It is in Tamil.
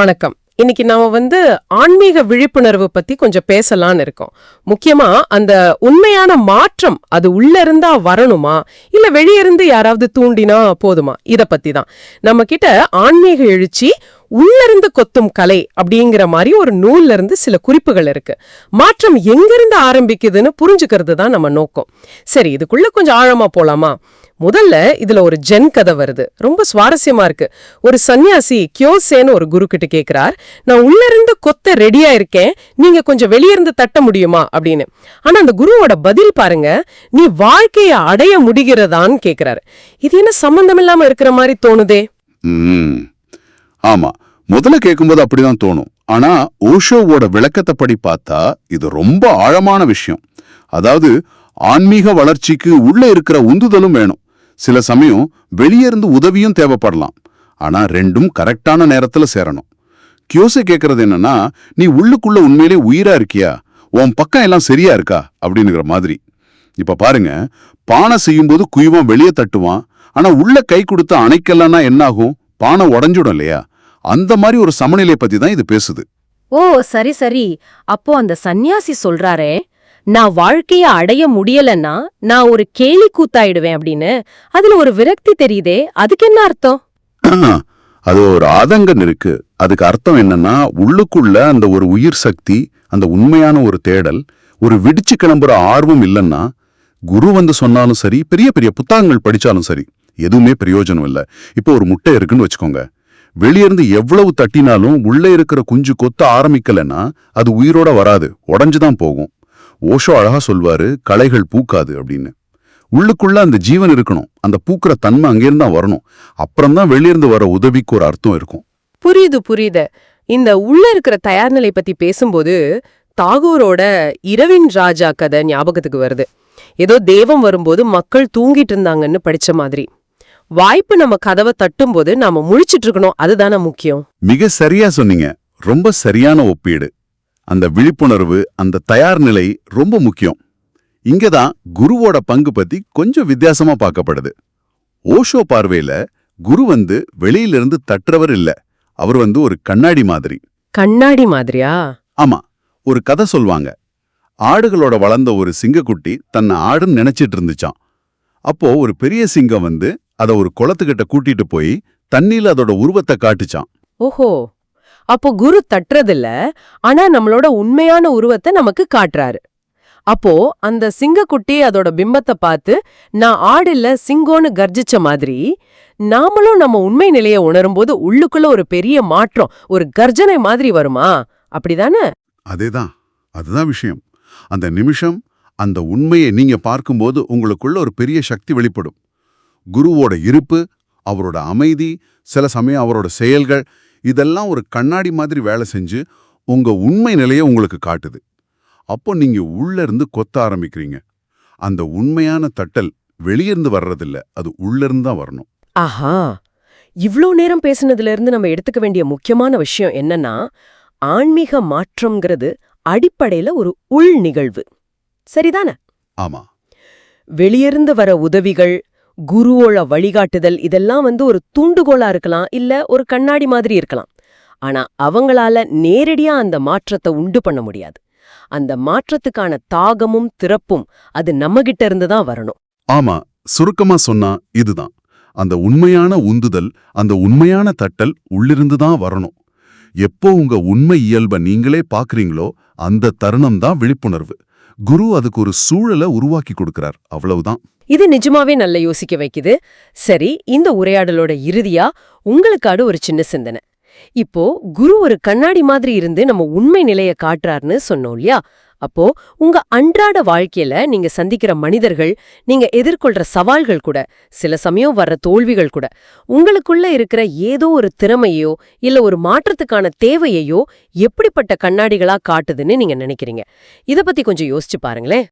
வணக்கம். இன்னைக்கு நாம வந்து ஆன்மீக விழிப்புணர்வு பத்தி கொஞ்சம் பேசலாம்னு இருக்கோம். முக்கியமா அந்த உண்மையான மாற்றம் அது உள்ள இருந்தா வரணுமா? இல்ல வெளிய இருந்து யாராவது தூண்டினா போதுமா? இத பத்தி தான். நம்ம கிட்ட ஆன்மீக எழுச்சி உள்ளிருந்து கொத்தும் கலை அப்படிங்கிற மாதிரி ஒரு நூல்ல இருந்து சில குறிப்புகள் இருக்கு. மாற்றம் எங்கிருந்து ஆரம்பிக்குதுன்னு புரிஞ்சுக்கிறது தான் நம்ம நோக்கம். சரி இதுக்குள்ள கொஞ்சம் ஆழமா போலாமா? முதல்ல இதுல ஒரு ஜென் கதை வருது. ரொம்ப சுவாரஸ்யமா இருக்கு. ஒரு சன்னியாசி கியோசேன்னு ஒரு குரு கிட்ட கேக்குறார் நான் உள்ள இருந்து கொத்த ரெடியா இருக்கேன். நீங்க கொஞ்சம் வெளிய இருந்து தட்ட முடியுமா? அப்படின்னு. ஆனா அந்த குருவோட பதில் பாருங்க நீ வாழ்க்கைய அடைய முடிகிறதான்னு கேக்குறாரு. இது என்ன சம்பந்தம் இல்லாம இருக்கிற மாதிரி தோணுதே? ஆமா. முதல்ல கேட்கும்போது அப்படிதான் தோணும். ஆனா ஓஷோவோட விளக்கத்தை படி பார்த்தா இது ரொம்ப ஆழமான விஷயம். அதாவது ஆன்மீக வளர்ச்சிக்கு உள்ள இருக்கிற உந்துதலும் வேணும். சில சமயம் வெளியே இருந்து உதவியும் தேவைப்படலாம். ஆனா ரெண்டும் கரெக்டான நேரத்துல சேரணும். கியோசே கேக்குறது என்னன்னா நீ உள்ளுக்குள்ள உண்மையிலே உயிரா இருக்கியா? உன் பக்கம் எல்லாம் சரியா இருக்கா? அப்படிங்கிற மாதிரி. இப்ப பாருங்க பானை செய்யும்போது குயுவன் வெளியே தட்டுவான். ஆனா உள்ள கை கொடுத்து அணைக்கலன்னா என்னாகும்? பானை உடஞ்சிடும் இல்லையா? அந்த மாதிரி ஒரு சமநிலை பத்தி தான் இது பேசுது. ஓ சரி சரி. அப்போ அந்த சந்நியாசி சொல்றாரே நான் வாழ்க்கைய அடைய முடியலன்னா நான் ஒரு கேலி கூத்தாயிடுவேன் அப்படின்னு. அதுல ஒரு விரக்தி தெரியுதே அதுக்கு என்ன அர்த்தம்? அது ஒரு ஆதங்கம் இருக்கு. அதுக்கு அர்த்தம் என்னன்னா உள்ளுக்குள்ள அந்த ஒரு உயிர் சக்தி அந்த உண்மையான ஒரு தேடல் ஒரு விடிச்சு கிளம்புற ஆர்வம் இல்லைன்னா குரு வந்து சொன்னாலும் சரி பெரிய பெரிய புத்தகங்கள் படிச்சாலும் சரி எதுவுமே பிரயோஜனம் இல்லை. இப்போ ஒரு முட்டை இருக்குன்னு வச்சுக்கோங்க. வெளியிருந்து எவ்வளவு தட்டினாலும் உள்ளே இருக்கிற குஞ்சு கொத்த ஆரம்பிக்கலைன்னா அது உயிரோட வராது உடஞ்சுதான் போகும். ஓஷோ அழகா சொல்வாரு களைகள் பூக்காது அப்படின்னு. உள்ளுக்குள்ள அந்த ஜீவன் இருக்கணும். அந்த பூக்கிற தன்மை அங்கேருந்து தான் வரணும். அப்புறம்தான் வெளியிருந்து வர உதவிக்கு ஒரு அர்த்தம் இருக்கும். புரியுது புரியுது. இந்த உள்ள இருக்கிற தயார்நிலை பத்தி பேசும்போது தாகூரோட இரவின் ராஜா கதை ஞாபகத்துக்கு வருது. ஏதோ தெய்வம் வரும்போது மக்கள் தூங்கிட்டு இருந்தாங்கன்னு படிச்ச மாதிரி. வாய்ப்பு நம்ம கதவை தட்டும்போது நாம முழிச்சிட்டு இருக்கணும். அதுதானே முக்கியம். மிக சரியா சொன்னீங்க. ரொம்ப சரியான ஒப்பீடு. அந்த விழிப்புணர்வு அந்த தயார் நிலை ரொம்ப முக்கியம். இங்கதான் குருவோட பங்கு பத்தி கொஞ்சம் வித்தியாசமா பார்க்கப்படுது. ஓஷோ பார்வையில குரு வந்து வெளியிலிருந்து தட்டுறவர் இல்ல. அவர் வந்து ஒரு கண்ணாடி மாதிரி. கண்ணாடி மாதிரியா? ஆமா ஒரு கதை சொல்வாங்க. ஆடுகளோட வளர்ந்த ஒரு சிங்கக்குட்டி தன்னை ஆடுன்னு நினைச்சிட்டு இருந்துச்சாம். அப்போ ஒரு பெரிய சிங்கம் வந்து அத ஒரு குளத்துக்கிட்ட கூட்டிட்டு போய் தண்ணியில அதோட உருவத்தை காட்டுச்சான் ஓஹோ. அப்போ குரு தட்டுறதில்ல ஆனா நம்மளோட உண்மையான உருவத்தை நமக்கு காட்டுறாரு. அப்போ அந்த சிங்கக்குட்டி அதோட பிம்பத்தை பார்த்து நான் ஆடில்ல சிங்கோன்னு கர்ஜிச்ச மாதிரி நாமளும் நம்ம உண்மை நிலைய உணரும்போது உள்ளுக்குள்ள ஒரு பெரிய மாற்றம் ஒரு கர்ஜனை மாதிரி வருமா? அப்படிதானே? அதேதான். அதுதான் விஷயம். அந்த நிமிஷம் அந்த உண்மையை நீங்க பார்க்கும்போது உங்களுக்குள்ள ஒரு பெரிய சக்தி வெளிப்படும். குருவோட இருப்பு அவரோட அமைதி சில சமயம் அவரோட செயல்கள் இதெல்லாம் ஒரு கண்ணாடி மாதிரி வேலை செஞ்சு உங்க உண்மை நிலையை உங்களுக்கு காட்டுது. அப்போ நீங்க உள்ள இருந்து கொத்த ஆரம்பிக்கிறீங்க. அந்த உண்மையான தட்டல் வெளியிருந்து வர்றதில்ல அது உள்ள இருந்து தான் வரணும். ஆஹா! இவ்ளோ நேரம் பேசுனதுல இருந்து நம்ம எடுத்துக்க வேண்டிய முக்கியமான விஷயம் என்னன்னா ஆன்மீக மாற்றம்ங்கிறது அடிப்படையில ஒரு உள் நிகழ்வு சரிதானே? ஆமா. வெளியிருந்து வர உதவிகள் குருவோட வழிகாட்டுதல் இதெல்லாம் வந்து ஒரு தூண்டுகோலா இருக்கலாம் இல்ல ஒரு கண்ணாடி மாதிரி இருக்கலாம். ஆனா அவங்களால நேரடியா அந்த மாற்றத்தை உண்டு பண்ண முடியாது. அந்த மாற்றத்துக்கான தாகமும் திறப்பும் அது நம்மகிட்ட இருந்து தான் வரணும். ஆமா சுருக்கமா சொன்னா இதுதான். அந்த உண்மையான உந்துதல் அந்த உண்மையான தட்டல் உள்ளிருந்து தான் வரணும். எப்போ உங்க உண்மை இயல்பை நீங்களே பாக்குறீங்களோ அந்த தருணம் தான் விழிப்புணர்வு. குரு அதுக்கு ஒரு சூழலை உருவாக்கி கொடுக்கிறார். அவ்வளவுதான். இது நிஜமாவே நல்ல யோசிக்க வைக்குது. சரி இந்த உரையாடலோட இறுதியா உங்களுக்காடு ஒரு சின்ன சிந்தனை. இப்போ குரு ஒரு கண்ணாடி மாதிரி இருந்து நம்ம உண்மை நிலைய காட்டுறாருன்னு சொன்னோம் இல்லையா? அப்போ உங்க அன்றாட வாழ்க்கையில நீங்க சந்திக்கிற மனிதர்கள் நீங்க எதிர்கொள்ற சவால்கள் கூட சில சமயம் வர்ற தோல்விகள் கூட உங்களுக்குள்ள இருக்கிற ஏதோ ஒரு திறமையோ இல்ல ஒரு மாற்றத்துக்கான தேவையையோ எப்படிப்பட்ட கண்ணாடிகளா காட்டுதுன்னு நீங்க நினைக்கிறீங்க? இத பத்தி கொஞ்சம் யோசிச்சு பாருங்களேன்.